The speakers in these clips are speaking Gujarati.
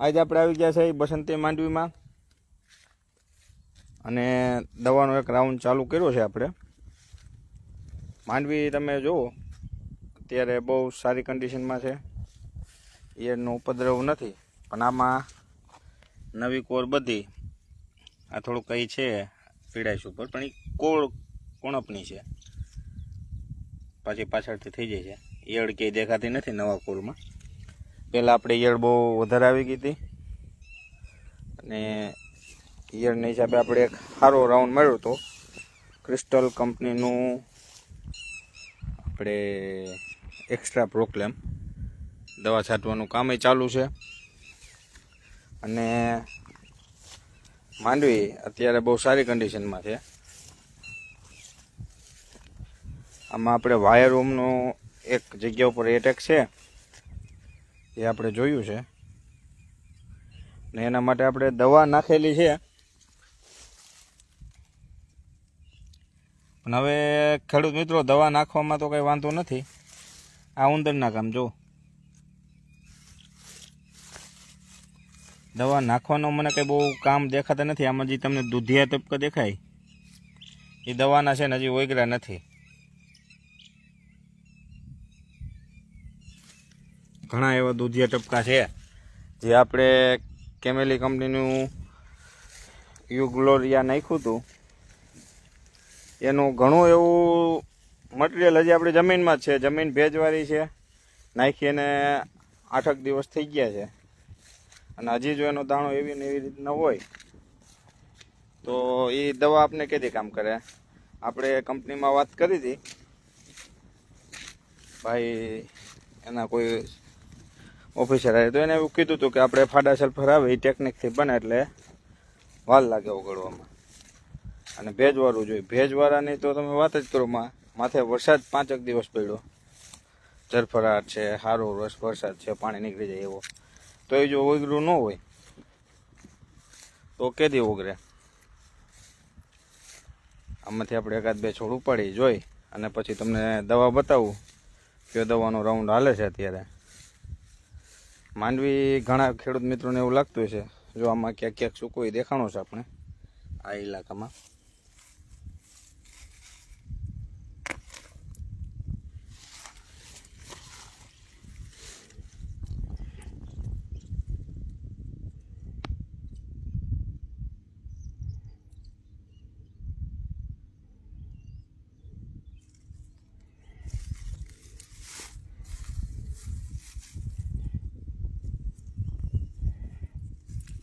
આજે આપણે આવી ગયા છે બસંતી માંડવીમાં. અને દવાનો એક રાઉન્ડ ચાલુ કર્યો છે આપણે. માંડવી તમે જુઓ, અત્યારે બહુ સારી કન્ડિશનમાં છે. ઈયળનો ઉપદ્રવ નથી, પણ આમાં નવી કોર બધી, આ થોડુંક કંઈ છે, પીડાઈશ ઉપર, પણ એ કોળ કોણપની છે. પાછી પાછળથી થઈ જાય છે. ઈયળ ક્યાંય દેખાતી નથી નવા કોરમાં પહેલાં આપણે ઈયળ બહુ વધારે આવી ગઈ હતી. અને ઈયળના હિસાબે આપણે એક સારો રાઉન્ડ મળ્યો હતો. ક્રિસ્ટલ કંપનીનું આપણે એક્સ્ટ્રા પ્રોક્લેમ દવા છાંટવાનું કામે ચાલુ છે. અને માંડવી અત્યારે બહુ સારી કન્ડિશનમાં છે. આમાં આપણે વાયર રૂમનો એક જગ્યા ઉપર એટેક છે. એ આપણે જોયું છે. ને એના માટે આપણે દવા નાખેલી છે. પણ હવે ખેડૂત મિત્રો, દવા નાખવામાં તો કંઈ વાંધો નથી. આ ઉંદરના કામ જો દવા નાખવાનો મને કંઈ બહુ કામ દેખાતા નથી. આમાં જે તમને દૂધિયા તબકા દેખાય, એ દવાના છે ને હજી ઓગરા નથી. ઘણા એવા દૂધિયા ટપકા છે, જે આપણે કેમેલી કંપનીનું યુગ્લોરિયા નાખ્યું હતું. એનું ઘણું એવું મટીરિયલ હજી આપણી જમીનમાં છે, જમીન ભેજવાળી છે. નાખી એને આઠક દિવસ થઈ ગયા છે. અને હજી જો એનો દાણો એવી ને એવી રીતના હોય, તો એ દવા આપને કેદી કામ કરે? આપણે કંપનીમાં વાત કરી હતી. ભાઈ, એના કોઈ ઓફિસર આવે તો એને એવું કીધું હતું કે આપણે ફાડા સલ્ફર આવે એ ટેકનિકથી બને એટલે વાર લાગે ઓગળવામાં. અને ભેજવાળું જોઈએ. ભેજવાળાની તો તમે વાત જ કરો, માં માથે વરસાદ પાંચેક દિવસ પડ્યો. જરફરાટ છે સારો રસ વરસાદ છે, પાણી નીકળી જાય એવો. તો એ જો ઉગરું ન હોય, તો કેદી ઓગરે આમાંથી આપણે એકાદ બે છોડ ઉપાડી, જોઈ. અને પછી તમને દવા બતાવું, કયો દવાનો રાઉન્ડ હાલે છે અત્યારે. માંડવી ઘણા ખેડૂત મિત્રોને એવું લાગતું છે જો આમાં ક્યાંક ક્યાંક સૂકું દેખાણો છે આપણે? આ ઇલાકામાં.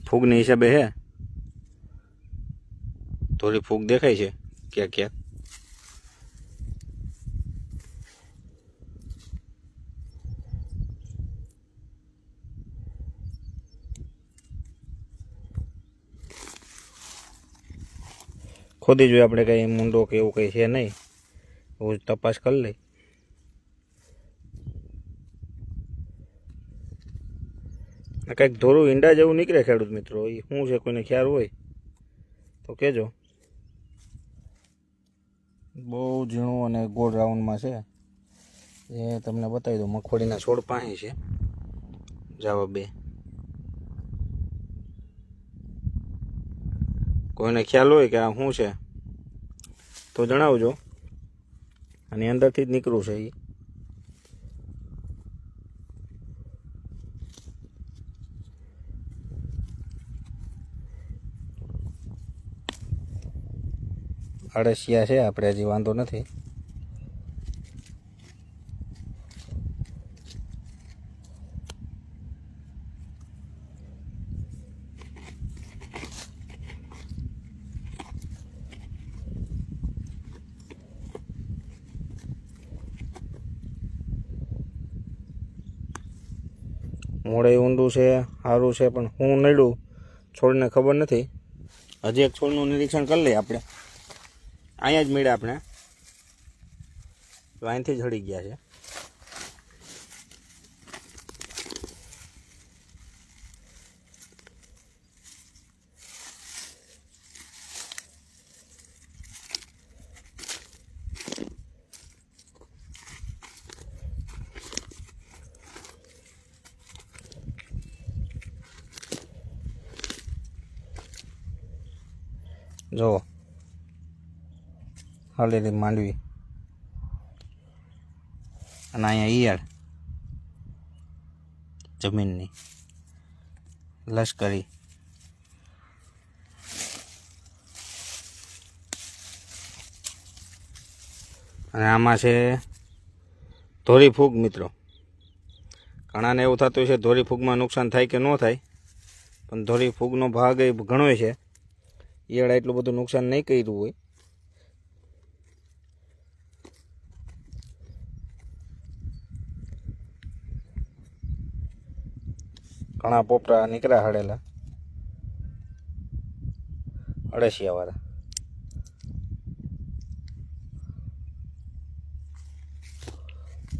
ફૂગની હિસાબે હે? થોડી ફૂગ દેખાય છે, ક્યાંક ક્યાંક. ખોદી જોઈએ આપણે કંઈ મુંડો કે એવું કંઈ છે નહીં. એવું તપાસ કરી લઈ કંઈક ધોરું ઈંડા જેવું નીકળે ખેડૂત મિત્રો એ શું છે કોઈને ખ્યાલ હોય? તો કહેજો. બહુ ઝીણું અને ગોળ રાઉન્ડમાં છે. એ તમને બતાવી દઉં, મગફળીના છોડ પાસે છે. જાવા બે. કોઈને ખ્યાલ હોય કે આ શું છે, તો જણાવજો. અને અંદરથી જ નીકળું છે એ અળસિયા છે, આપણે હજી વાંધો નથી. મોડે ઊંડું છે સારું છે, પણ હું નડ્યું. છોડને ખબર નથી. હજી એક છોડનું નિરીક્ષણ કરી લઈએ આપણે. અહીંયા જ મળ્યા આપણે. તો અહીંથી જડી ગયા છે. જો હળેલી માંડવી. અને અહીંયા ઈયળ જમીનની લશ્કરી. અને આમાં છે ધોરી ફૂગ મિત્રો. ઘણાને એવું થતું છે ધોરી ફૂગમાં નુકસાન થાય કે ન થાય, પણ ધોરી ફૂગનો ભાગ એ ઘણો છે. ઈયળ એટલું બધું નુકસાન નહીં કર્યું હોય. ઘણા પોપટા નીકળ્યા હડેલા. અડસિયાવાળા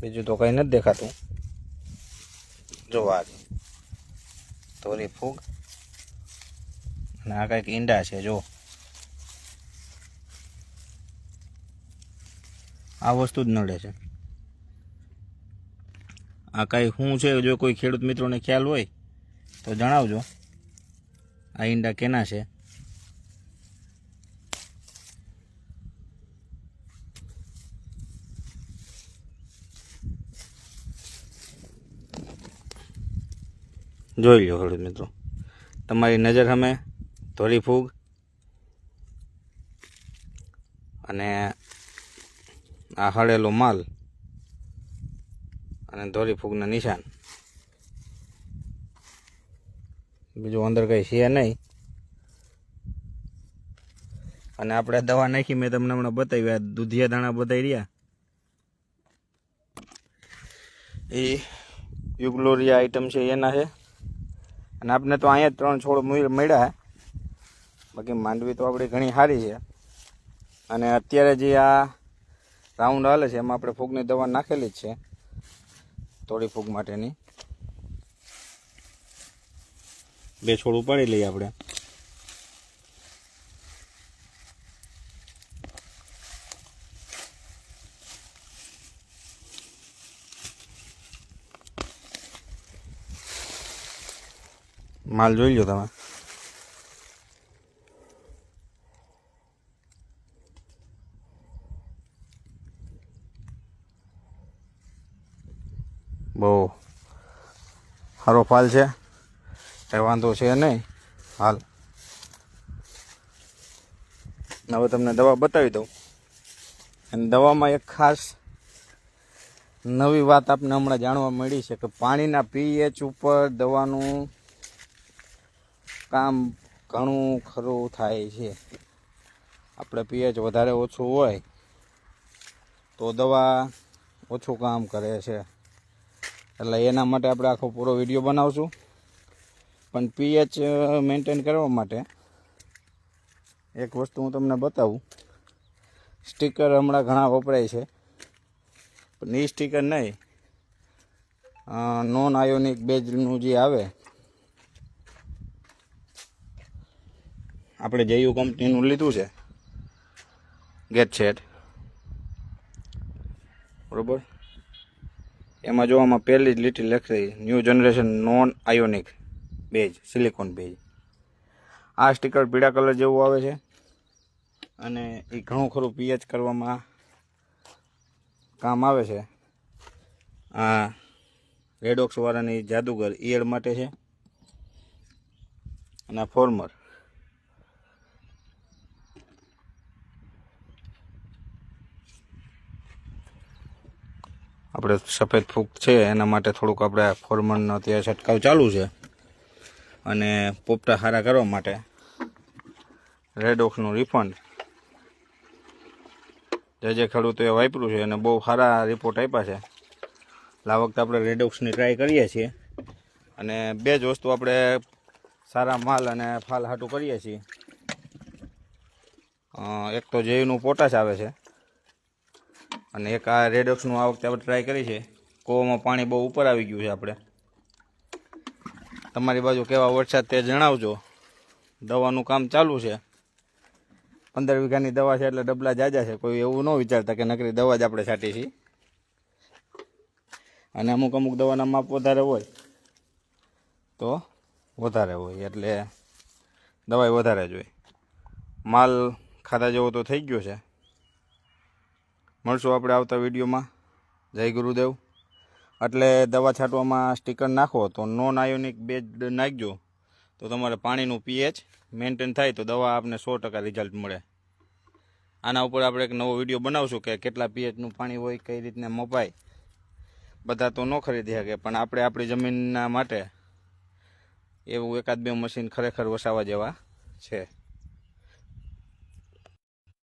બીજું તો કઈ નથી દેખાતું. જોવા તોરી ફૂગ. અને આ કંઈક ઈંડા છે, જો. આ વસ્તુ જ નડે છે. આ કાંઈ શું છે, જો કોઈ ખેડૂત મિત્રોને ખ્યાલ હોય તો જણાવજો. આ ઈંડા કેના છે? જોઈ લો હળદ મિત્રો. તમારી નજર સામે ધોળી ફૂગ અને આ હળેલો માલ અને ધોળી ફૂગના નિશાન. બીજું અંદર કંઈ છે નહીં. અને આપણે દવા નાખી મેં તમને હમણાં બતાવી, આ દૂધિયા દાણા બતાવી રહ્યા. એ યુગ્લોરિયા આઈટમ છે, એના છે. અને આપણે તો અહીંયા ત્રણ છોડ મૂળ- મળ્યા બાકી માંડવી તો આપણી ઘણી સારી છે. અને અત્યારે જે આ રાઉન્ડ હાલે છે, એમાં આપણે ફૂગની દવા નાખેલી જ છે. થોડી ફૂગ માટેની. બે છોડ ઉપાડી લઈએ આપણે. માલ જોઈ લો તમે. બહુ સારો ફાલ છે. કંઈ વાંધો છે નહીં. હાલ. હવે તમને દવા બતાવી દઉં. અને દવામાં એક ખાસ નવી વાત આપને હમણાં જાણવા મળી છે કે પાણીના પીએચ ઉપર દવાનું કામ ઘણું ખરું થાય છે. આપણે પીએચ વધારે ઓછું હોય તો દવા ઓછું કામ કરે છે. એટલે એના માટે આપણે આખો પૂરો વીડિયો બનાવશું. પણ પીએચ મેન્ટેન કરવા માટે એક વસ્તુ હું તમને બતાવું. સ્ટીકર હમણાં ઘણા વપરાય છે, પણ એ સ્ટીકર નહીં. નોન આયોનિક બેઝનું જે આવે, આપણે જેયુ કંપનીનું લીધું છે, ગેટ સેટ. બરોબર? એમાં જો આમાં પહેલી જ લીટી લખી new generation non ionic base silicon base. આ સ્ટીકર પીળા કલર જેવું આવે છે અને એ ઘણું ખરું પીએચ કરવામાં કામ આવે છે. આ રેડોક્સવાળાની જાદુગર ઈયળ માટે છે અને ફોર્મર આપણે સફેદ ફૂગ છે, એના માટે થોડુંક આપણે ફોર્મરનો અત્યારે છંટકાવ ચાલુ છે. અને પોપટા સારા કરવા માટે રેડોક્સનું રિફંડ જે જે ખેડૂતોએ વાપર્યું છે અને બહુ સારા રિપોર્ટ આપ્યા છે. આ વખતે આપણે રેડોક્સની ટ્રાય કરીએ છીએ. અને બે જ વસ્તુ આપણે સારા માલ અને ફાલ હાટું કરીએ છીએ. એક તો જેવીનું પોટાશ આવે છે. અને એક આ રેડોક્સનું આ વખતે આપણે ટ્રાય કરી છે. કૂવામાં પાણી બહુ ઉપર આવી ગયું છે આપણે. તમારી બાજુ કેવા વરસાદ તે જણાવજો. દવાનું કામ ચાલુ છે. પંદર વીઘાની દવા છે એટલે ડબલા જાજા છે. કોઈ એવું ન વિચારતા કે નકરી દવા જ આપણે છાંટી છીએ. અને અમુક અમુક દવાના માપ વધારે હોય તો વધારે હોય એટલે દવાઈ વધારે જોઈએ માલ ખાધા જેવો તો થઈ ગયો છે. મળશું આપણે આવતા વિડીયોમાં. જય ગુરુદેવ. એટલે દવા છાંટવામાં સ્ટીકર નાખો તો નોન આયોનિક બેડ નાખજો. તો તમારે પાણીનું પીએચ મેન્ટેન થાય તો દવા આપને સો ટકા રિઝલ્ટ મળે. આના ઉપર આપણે એક નવો વીડિયો બનાવશું કે કેટલા પીએચનું પાણી હોય, કઈ રીતના મપાય. બધા તો ન ખરીદી શકે, પણ આપણે આપણી જમીનના માટે એવું એકાદ બે મશીન ખરેખર વસાવા જેવા છે.